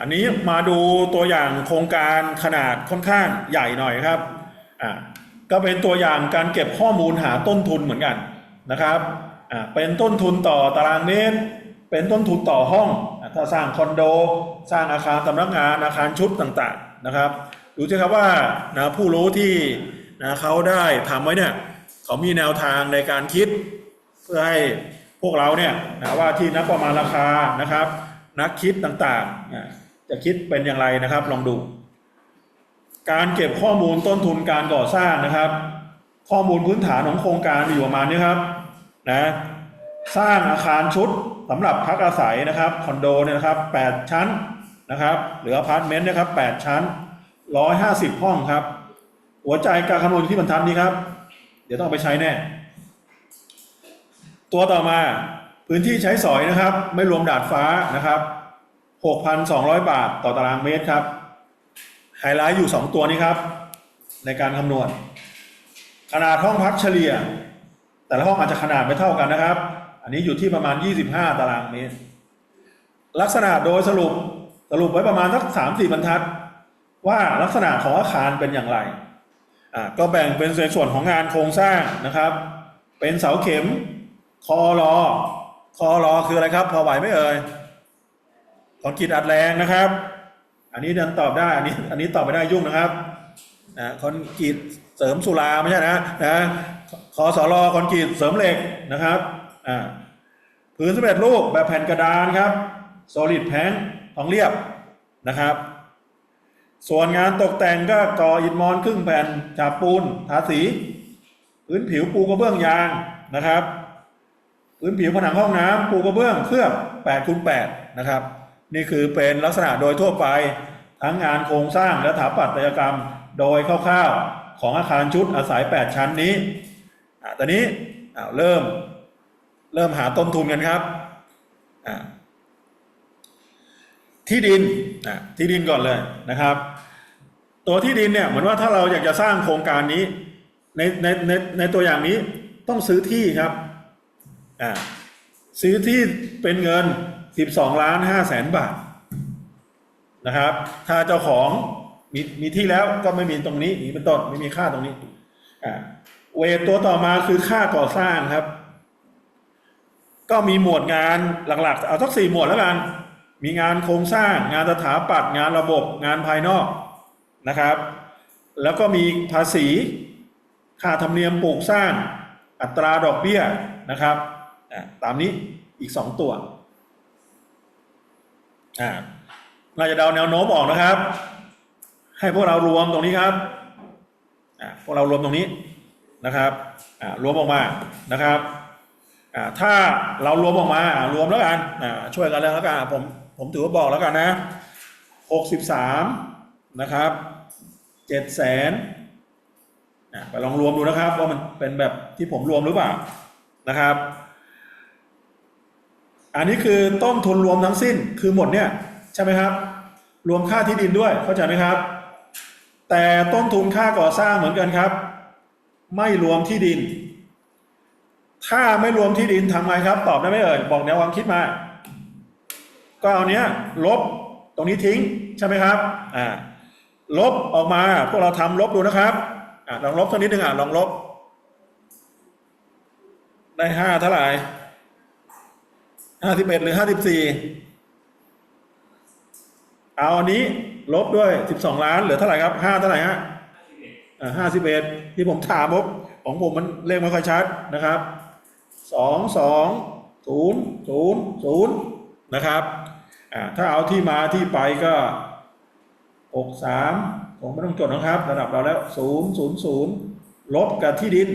อันนี้มาดูตัวอย่างโครงการขนาดค่อนข้างใหญ่หน่อยครับอ่าก็เป็นตัวอย่างการเก็บข้อมูลหาต้นทุนเหมือนกันนะครับอ่าเป็นต้นทุนต่อตารางเมตร เป็นต้นทุนต่อห้องถ้าสร้างคอนโด สร้างอาคารสำนักงานอาคารชุดต่างๆนะครับดูสิครับว่านะผู้รู้ที่นะเขาได้ทำไว้เนี่ยเขามีแนวทางในการคิด เพื่อให้พวกเราเนี่ยนะว่าที่นักประมาณราคานะครับ นักคิดต่างๆ จะคิดเป็นอย่างไรนะครับ ลองดู การเก็บข้อมูลต้นทุนการก่อสร้างนะครับ ข้อมูลพื้นฐานของโครงการมีอยู่ประมาณนี้ครับนะสร้างอาคารชุดสำหรับพักอาศัยนะครับคอนโดเนี่ยนะครับ 8 ชั้นนะครับหรืออพาร์ตเมนต์นะครับ 8 ชั้น 150 ห้องครับ หัวใจการคำนวณที่บรรทัดนี้ครับ เดี๋ยวต้องเอาไปใช้แน่ ตัวต่อมา พื้นที่ใช้สอยนะครับ ไม่รวมดาดฟ้านะครับ 6,200 บาทต่อตารางเมตรครับ ไฮไลท์อยู่ 2 ตัวนี้ครับ ในการคำนวณ ขนาดห้องพักเฉลี่ย แต่ละห้องอาจจะขนาดไม่เท่ากันนะครับ อันนี้อยู่ที่ประมาณ 25 ตารางเมตร ลักษณะโดยสรุปสรุปไว้ประมาณสักสามสี่บรรทัด ว่าลักษณะของอาคารเป็นอย่างไรอ่าก็แบ่งเป็นในส่วนของงานโครงสร้างนะครับ เป็นเสาเข็ม คอรอ คอรอคืออะไรครับ พอไหวไหมเอ่ยคอนกรีตอัดแรงนะครับ อันนี้เดินตอบได้อันนี้อันนี้ตอบไม่ได้ยุ่งนะครับนะคอนกรีตเสริมสุราไม่ใช่นะนะคอสอรอคอนกรีตเสริมเหล็กนะครับอ่าพื้นสำเร็จรูปแบบแผ่นกระดานครับ solid แพงทองเรียบนะครับ ส่วนงานตกแต่งก็ก่ออิฐมอนครึ่งแผ่นฉาบปูนทาสี พื้นผิวปูกระเบื้องยางนะครับ พื้นผิวผนังห้องน้ำปูกระเบื้องเคลือบ8คูณ8นะครับ นี่คือเป็นลักษณะโดยทั่วไปทั้งงานโครงสร้างและถาปัตยกรรมโดยคร่าวๆของอาคารชุดอาศัย 8 ชั้นนี้อ่าตอนนี้อ่าเริ่มเริ่มหาต้นทุนกันครับอ่าที่ดินอะที่ดินก่อนเลยนะครับ ตัวที่ดินเนี่ยเหมือนว่าถ้าเราอยากจะสร้างโครงการนี้ในในในในตัวอย่างนี้ต้องซื้อที่ครับ อ่าซื้อที่เป็นเงิน 12 ล้าน5แสนบาทนะครับ ถ้าเจ้าของมีมีที่แล้วก็ไม่มีตรงนี้นี่เป็นต้นไม่มีค่าตรงนี้อ่าเวทตัวต่อมาคือค่าก่อสร้างครับ ก็มีหมวดงานหลักๆ เอาสักสี่หมวดแล้วกัน มีงานโครงสร้าง งานสถาปัตย์งานระบบ งานภายนอกนะครับ แล้วก็มีภาษี ค่าธรรมเนียมปลูกสร้าง อัตราดอกเบี้ยนะครับ ตามนี้อีกสองตัวอ่าน่าจะเดาแนวโน้มออกนะครับ ให้พวกเรารวมตรงนี้ครับอ่าพวกเรารวมตรงนี้นะครับอ่ารวมออกมานะครับอ่าถ้าเรารวมออกมาอ่ารวมแล้วกันอ่าช่วยกันแล้วแล้วกันผมผมถือว่าบอกแล้วกันนะหกสิบสามนะครับเจ็ดแสนอะไปลองรวมดูนะครับว่ามันเป็นแบบที่ผมรวมหรือเปล่านะครับ อันนี้คือต้นทุนรวมทั้งสิ้นคือหมดเนี่ยใช่ไหมครับ รวมค่าที่ดินด้วยเข้าใจไหมครับ แต่ต้นทุนค่าก่อสร้างเหมือนกันครับ ไม่รวมที่ดิน ถ้าไม่รวมที่ดินทำไงครับ ตอบได้ไหมเอ่ยบอกแนวความคิดมา ก็เอาเนี้ยลบตรงนี้ทิ้งใช่ไหมครับอ่าลบออกมาพวกเราทำลบดูนะครับอ่าลองลบสักนิดหนึ่งอะลองลบ ได้ห้าเท่าไหร่ ห้าสิบเอ็ดหรือห้าสิบสี่เอาอันนี้ลบด้วยสิบสองล้านเหลือเท่าไหร่ครับห้าเท่าไหร่ฮะอ่าห้าสิบเอ็ดที่ผมถามปุ๊บของผมมันเลขไม่ค่อยชัดนะครับสองสองศูนย์ศูนย์ศูนย์นะครับอ่าถ้าเอาที่มาที่ไปก็หกสามผมไม่ต้องจดนะครับ ระดับเราแล้วศูนย์ศูนย์ศูนย์ลบกับที่ดิน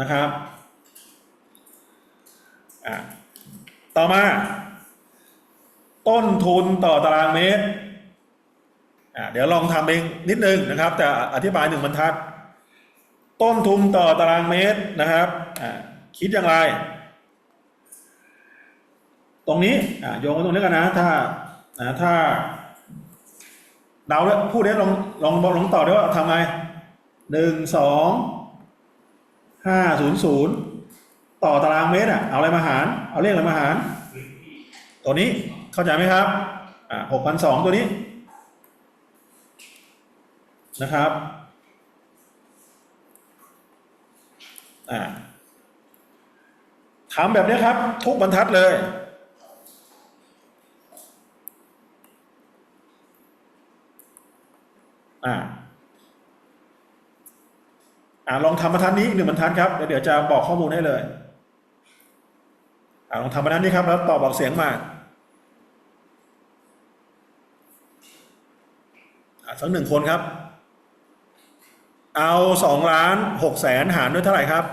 นะครับต่อมา ต้นทุนต่อตารางเมตรเดี๋ยวลองทำเองนิดนึงนะครับ แต่อธิบายหนึ่งบรรทัด ต้นทุนต่อตารางเมตรนะครับคิดอย่างไร ตรงนี้โยงไว้ตรงนี้กันนะถ้าถ้าเดาแล้วพูดได้ลองลองลองตอบด้วยว่าทำไงหนึ่งสอง ห้าศูนย์ศูนย์ต่อตารางเมตรอะเอาอะไรมาหาร เอาเลขอะไรมาหาร ตัวนี้เข้าใจไหมครับอ่าหกพันสองตัวนี้นะครับอ่าทำแบบนี้ครับ ทุกบรรทัดเลย อ่า อ่าลองทำบรรทัดนี้อีกหนึ่งบรรทัดครับเดี๋ยวจะบอกข้อมูลให้เลยอ่าลองทำบรรทัดนี้ครับแล้วตอบบอกเสียงมาอ่าสักหนึ่งคนครับ เอาสองล้านหกแสนหารด้วยเท่าไหร่ครับ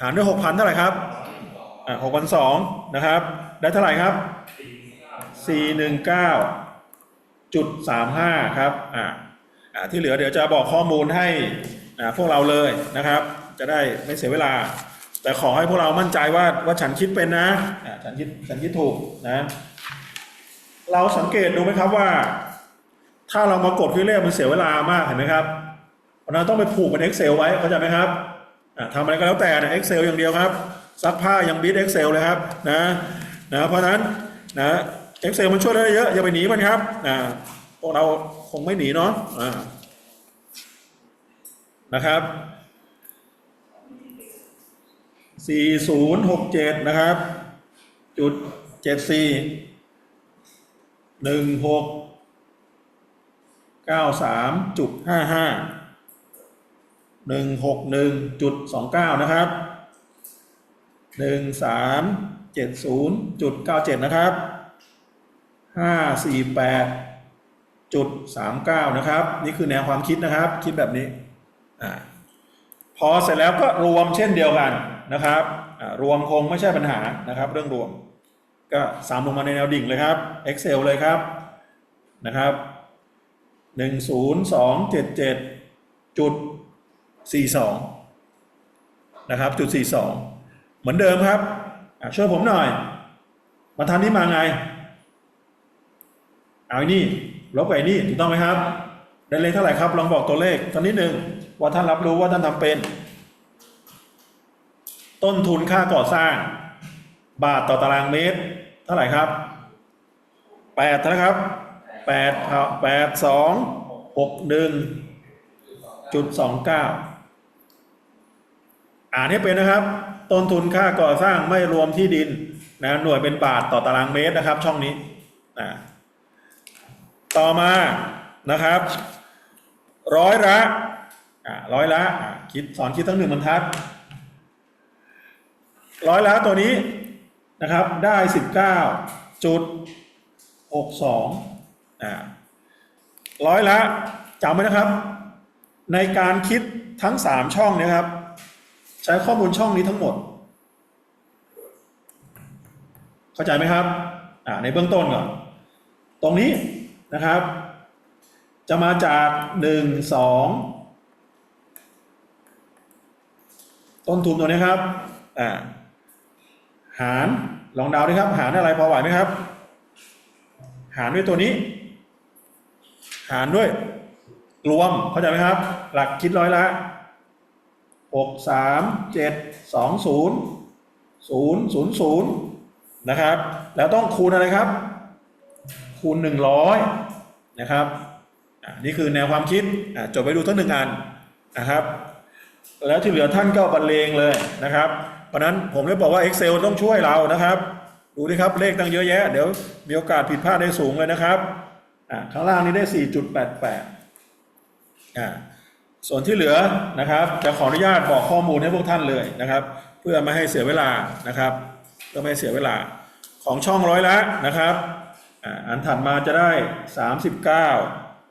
หารด้วยหกพันเท่าไหร่ครับอ่าหกพันสองนะครับ ได้เท่าไหร่ครับสี่หนึ่งเก้าจุดสามห้าครับอ่าอ่าที่เหลือเดี๋ยวจะบอกข้อมูลให้ อ่าพวกเราเลยนะครับ จะได้ไม่เสียเวลา แต่ขอให้พวกเรามั่นใจว่าว่าฉันคิดเป็นนะฉันคิดฉันคิดถูกนะ เราสังเกตดูไหมครับว่า ถ้าเรามากดคือเลขมันเสียเวลามากเห็นไหมครับเพราะนั้นต้องไปผูกเป็น Excel ไว้เข้าใจไหมครับทำอะไรก็แล้วแต่นะ Excel อย่างเดียวครับซักผ้ายังบีท Excel เลยครับนะนะเพราะนั้นนะ Excel มันช่วยได้เยอะอย่าไปหนีมันครับอ่าพวกเราคงไม่หนีเนาะ นะครับ 4067 นะครับ จุด 74 16 93จุด55 161จุด29 นะครับ 1370จุด97 นะครับ 548จุด39 นะครับ นี่คือแนวความคิดนะครับ คิดแบบนี้ อ่าพอเสร็จแล้วก็รวมเช่นเดียวกันนะครับรวมคงไม่ใช่ปัญหานะครับ เรื่องรวม ก็สามลงมาในแนวดิ่งเลยครับ Excel เลยครับนะครับหนึ่งศูนย์สองเจ็ดเจ็ดจุดสี่สองนะครับจุดสี่สองเหมือนเดิมครับช่วยผมหน่อยบรรทัดนี้มาไง เอาไอ้นี่ลบกับไอ้นี่ถูกต้องไหมครับ ได้เลขเท่าไหร่ครับ ลองบอกตัวเลขตอนนิดหนึ่งว่าท่านรับรู้ว่าท่านทำเป็น ต้นทุนค่าก่อสร้าง บาทต่อตารางเมตร เท่าไหร่ครับแปดนะครับแปดแปดสองหกหนึ่งจุดสองเก้าอ่านให้เป็นนะครับ ต้นทุนค่าก่อสร้างไม่รวมที่ดินนะหน่วยเป็นบาทต่อตารางเมตรนะครับ ช่องนี้อ่าต่อมานะครับ ร้อยละอ่าร้อยละอ่าคิดสอนคิดตั้งหนึ่งบรรทัด ร้อยละตัวนี้นะครับ ได้สิบเก้าจุดหกสองอ่าร้อยละจำไว้นะครับ ในการคิดทั้งสามช่องเนะครับ ใช้ข้อมูลช่องนี้ทั้งหมด เข้าใจไหมครับอ่าในเบื้องต้นก่อน ตรงนี้นะครับ จะมาจากหนึ่งสองต้นทุนตัวนี้ครับอ่าหารลองเดาดิครับ หารอะไรพอไหวไหมครับ หารด้วยตัวนี้ หารด้วยรวมเข้าใจไหมครับ หลักคิดร้อยละหกสามเจ็ดสองศูนย์ศูนย์ศูนย์ศูนย์นะครับ แล้วต้องคูณอะไรครับ คูณหนึ่งร้อยนะครับ นี่คือแนวความคิดจดไปดูทั้งหนึ่งอันนะครับ แล้วที่เหลือท่านก็บรรเลงเลยนะครับ เพราะนั้นผมได้บอกว่า Excel ต้องช่วยเรานะครับ ดูดิครับเลขตั้งเยอะแยะ เดี๋ยวมีโอกาสผิดพลาดได้สูงเลยนะครับข้างล่างนี้ได้ 4.88 ส่วนที่เหลือนะครับ จะขออนุญาตบอกข้อมูลให้พวกท่านเลยนะครับ เพื่อไม่ให้เสียเวลานะครับเพื่อไม่ให้เสียเวลาของช่องร้อยละนะครับ อันถัดมาจะได้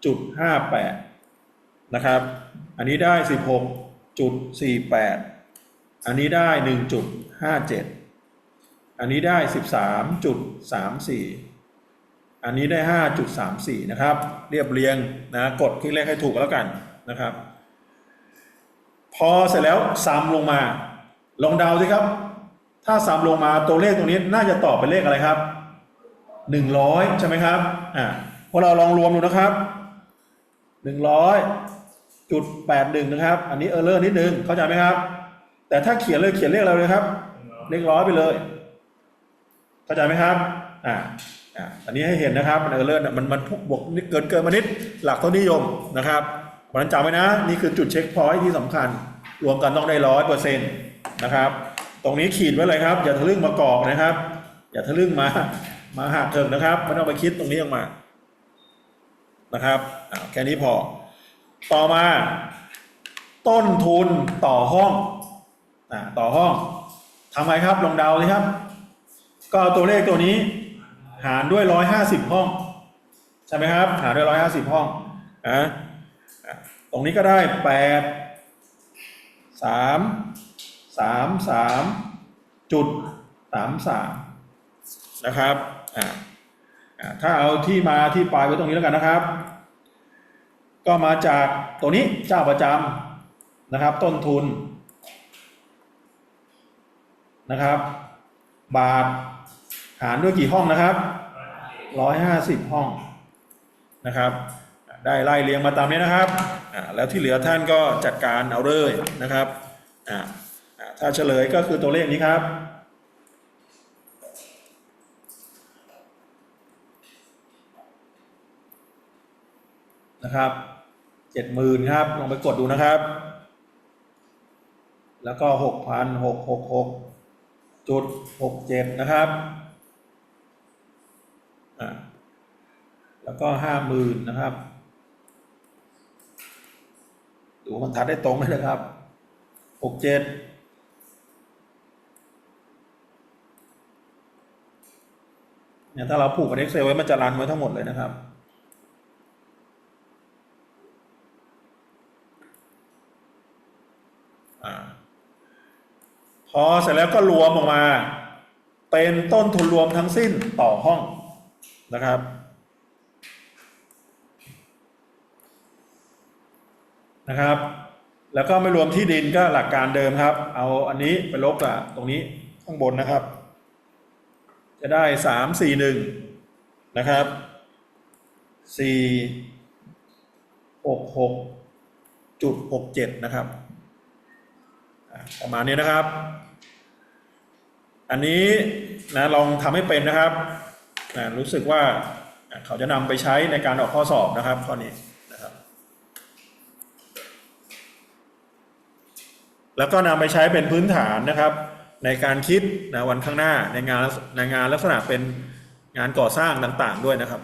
39.58นะครับ อันนี้ได้16.48อันนี้ได้1.57อันนี้ได้13.34อันนี้ได้5.34นะครับ เรียบเรียงนะกดคลิกเลขให้ถูกแล้วกันนะครับ พอเสร็จแล้วซ้ำลงมา ลองเดาสิครับ ถ้าซ้ำลงมาตัวเลขตรงนี้น่าจะตอบเป็นเลขอะไรครับ100ใช่ไหมครับอ่าพวกเราลองรวมดูนะครับ 100จุด81นะครับ อันนี้เออร์เลอร์นิดนึงเข้าใจไหมครับ แต่ถ้าเขียนเลยเขียนเลขอะไรเลยครับเลขร้อยไปเลย เข้าใจไหมครับอ่าอ่าอันนี้ให้เห็นนะครับมันเออเลิศมันมันบวกนิดเกินเกินมานิดหลักต้นนิยมนะครับเพราะนั้นจำไว้นะ นี่คือจุดเช็คพอยท์ที่สำคัญ รวมกันต้องได้ร้อยเปอร์เซ็นต์นะครับ ตรงนี้ขีดไว้เลยครับ อย่าทะลึ่งมากรอกนะครับ อย่าทะลึ่งมามาหักเถิงนะครับไม่ต้องไปคิดตรงนี้ออกมา นะครับแค่นี้พอ ต่อมา ต้นทุนต่อห้องอต่อห้องทำไงครับลองเดาเลยครับ ก็เอาตัวเลขตัวนี้ หารด้วยร้อยห้าสิบห้อง ใช่ไหมครับ หารด้วยร้อยห้าสิบห้องอะตรงนี้ก็ได้แปดสามสามสามจุดสามสามนะครับอ่า ถ้าเอาที่มาที่ไปไว้ตรงนี้แล้วกันนะครับ ก็มาจากตัวนี้เจ้าประจำนะครับ ต้นทุนนะครับ บาทหารด้วยกี่ห้องนะครับร้อยห้าสิบห้องนะครับ ได้ไล่เรียงมาตามนี้นะครับแล้วที่เหลือท่านก็จัดการเอาเลยนะครับถ้าเฉลยก็คือตัวเลขนี้ครับ นะครับเจ็ดหมื่นครับลองไปกดดูนะครับ แล้วก็หกพันหกหกหกจุดหกเจ็ดนะครับอ่าแล้วก็ห้าหมื่นนะครับ ดูมันทัดได้ตรงเลยนะครับหกเจ็ดเนี่ยถ้าเราผูกกับ Excel ไว้มันจะรันไว้ทั้งหมดเลยนะครับ อา พอเสร็จแล้วก็รวมออกมา เป็นต้นทุนรวมทั้งสิ้นต่อห้องนะครับ นะครับ แล้วก็ไม่รวมที่ดินก็หลักการเดิมครับ เอาอันนี้ไปลบกับตรงนี้ข้างบนนะครับ จะได้สามสี่หนึ่งนะครับสี่หกหกจุดหกเจ็ดนะครับ ประมาณนี้นะครับ อันนี้นะลองทำให้เป็นนะครับนะรู้สึกว่าเขาจะนำไปใช้ในการออกข้อสอบนะครับข้อนี้นะครับ แล้วก็นำไปใช้เป็นพื้นฐานนะครับ ในการคิดนะวันข้างหน้าในงานในงานลักษณะเป็นงานก่อสร้างต่างๆด้วยนะครับ